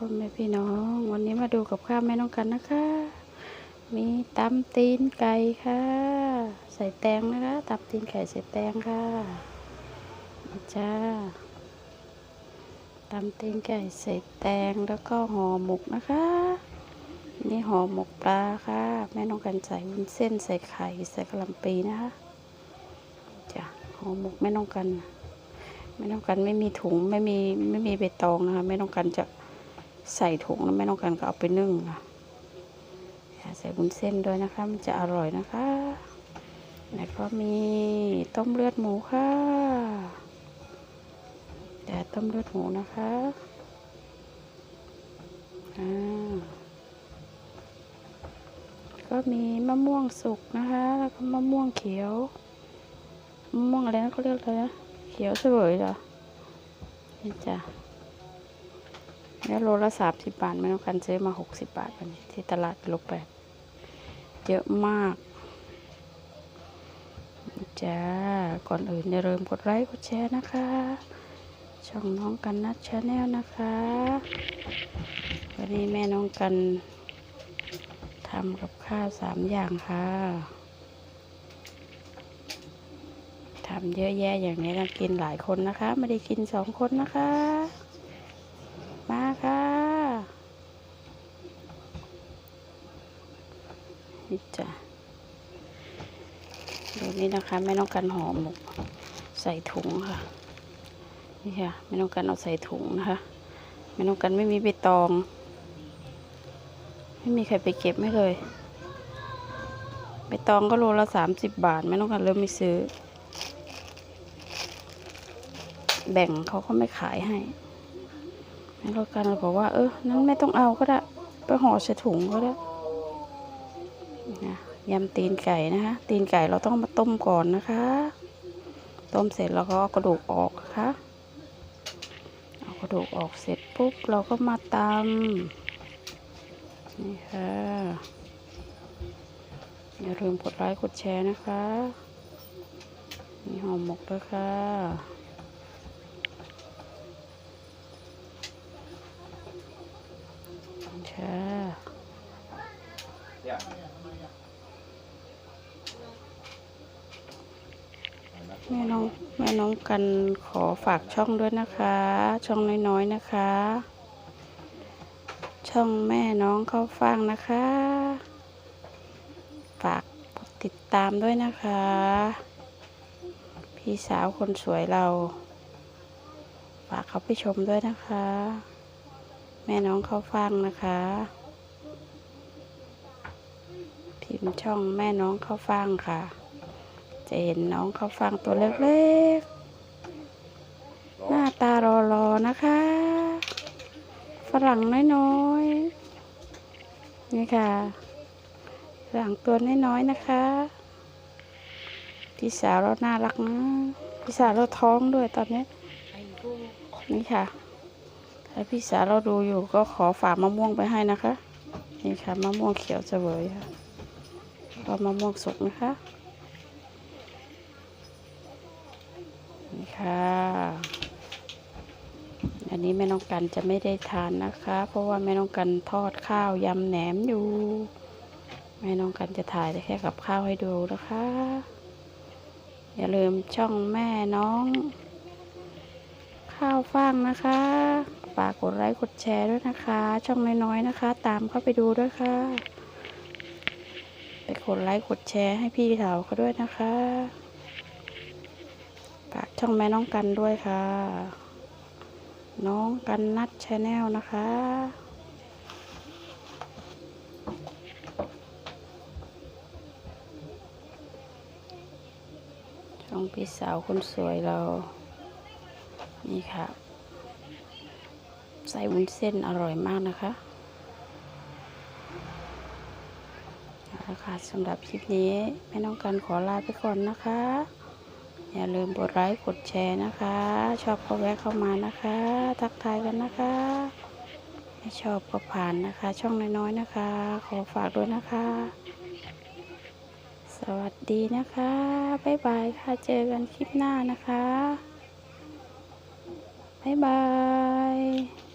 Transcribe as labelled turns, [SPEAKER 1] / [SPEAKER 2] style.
[SPEAKER 1] พ่อแม่พี่น้อง วันนี้มาดูกับข้าวแม่น้องกันนะคะ มีตำตีนไก่ค่ะ ใส่แตงนะคะตำตีนไก่ใส่แตงค่ะนี่จ้าตำตีนไก่ใส่แตงแล้วก็ห่อหมกนะคะ นี่ห่อหมกปลาค่ะ แม่น้องกันใส่วุ้นเส้นใส่ไข่ใส่กะหล่ำปีนะคะจ้ะห่อหมกแม่น้องกันแม่น้องกันไม่มีถุงไม่มีไม่มีใบตองนะคะแม่น้องกันจะ ใส่ถุงแล้วแม่น้องกันก็เอาไปนึ่งค่ะใส่บุญเส้นด้วยนะคะ มันจะอร่อยนะคะแล้วก็มีต้มเลือดหมูค่ะแต่ต้มเลือดหมูนะคะอ่าก็มีมะม่วงสุกนะคะแล้วก็มะม่วงเขียวมะม่วงอะไรนะเขาเรียกอะไรนะเขียวเสวยเหรอนี่จ้ะ แล้วโลละสามสิบบาทไม่ต้องกันซื้อมาหกสิบบาทวันนี้ที่ตลาดโลแปดเยอะมากจ้า ก่อนอื่นอย่าลืมกดไลค์กดแชร์นะคะ ช่องน้องกันนัดชาแนลนะคะ วันนี้แม่น้องกันทำกับข้าวสามอย่างค่ะทำเยอะแยะอย่างนี้ต้องกินหลายคนนะคะ ไม่ได้กินสองคนนะคะ มาค่ะ นี่จ้ะดูนี่นะคะไม่ต้องกันหอมหมกใส่ถุงค่ะ นี่ค่ะไม่ต้องกันเอาใส่ถุงนะคะไม่ต้องกันไม่มีใบตอง ไม่มีใครไปเก็บไม่เลยใบตองก็โลละสามสิบบาทไม่ต้องกันเริ่มไม่ซื้อ แบ่งเขาก็ไม่ขายให้แล้วกันเราบอกว่าเออนั้นไม่ต้องเอาก็ได้ไปห่อใส่ถุงก็ได้ นะยำตีนไก่นะคะ ตีนไก่เราต้องมาต้มก่อนนะคะ ต้มเสร็จเราก็เอากระดูกออกนะคะเอากระดูกออกเสร็จปุ๊บเราก็มาตำนี่ค่ะ อย่าลืมกดไลค์กดแชร์นะคะ มีห่อหมกด้วยค่ะค่ะ แม่น้องแม่น้องกันขอฝากช่องด้วยนะคะ ช่องน้อยๆนะคะ ช่องแม่น้องเข้าฟังนะคะ ฝากติดตามด้วยนะคะ พี่สาวคนสวยเรา ฝากเขาไปชมด้วยนะคะ แม่น้องเข้าฟังนะคะ พิมพ์ช่องแม่น้องเข้าฟังค่ะ จะเห็นน้องเข้าฟังตัวเล็กๆ หน้าตารอๆนะคะ ฝรั่งน้อยๆ นี่ค่ะ ฝรั่งตัวน้อยๆ นะคะ พี่สาวเราน่ารักนะ พี่สาวเราท้องด้วยตอนนี้ นี่ค่ะถ้าพี่สาวเราดูอยู่ก็ขอฝากมะม่วงไปให้นะคะ นี่ค่ะมะม่วงเขียวเสวยค่ะ ก็มะม่วงสุกนะคะนี่ค่ะ อันนี้แม่น้องกันจะไม่ได้ทานนะคะ เพราะว่าแม่น้องกันทอดข้าวยำแหนมอยู่ แม่น้องกันจะถ่ายแค่กับข้าวให้ดูนะคะ อย่าลืมช่องแม่น้อง ข้าวฟ่างนะคะฝากกดไลค์กดแชร์ด้วยนะคะ ช่องน้อยๆนะคะ ตามเข้าไปดูด้วยค่ะ กดไลค์กดแชร์ให้พี่สาวเขาด้วยนะคะฝากช่องแม่น้องกันด้วยค่ะ น้องกันนัดชาแนลนะคะช่องพี่สาวคนสวยเรา นี่ค่ะ ใส่วุ้นเส้นอร่อยมากนะคะะค่ะสำหรับคลิปนี้แม่น้องกันขอลาไปก่อนนะคะ อย่าลืมกดไลค์กดแชร์นะคะ ชอบก็แวะเข้ามานะคะ ทักทายกันนะคะไม่ชอบก็ผ่านนะคะ ช่องน้อยๆนะคะ ขอฝากด้วยนะคะ สวัสดีนะคะบ๊ายบายค่ะเจอกันคลิปหน้านะคะบ๊ายบาย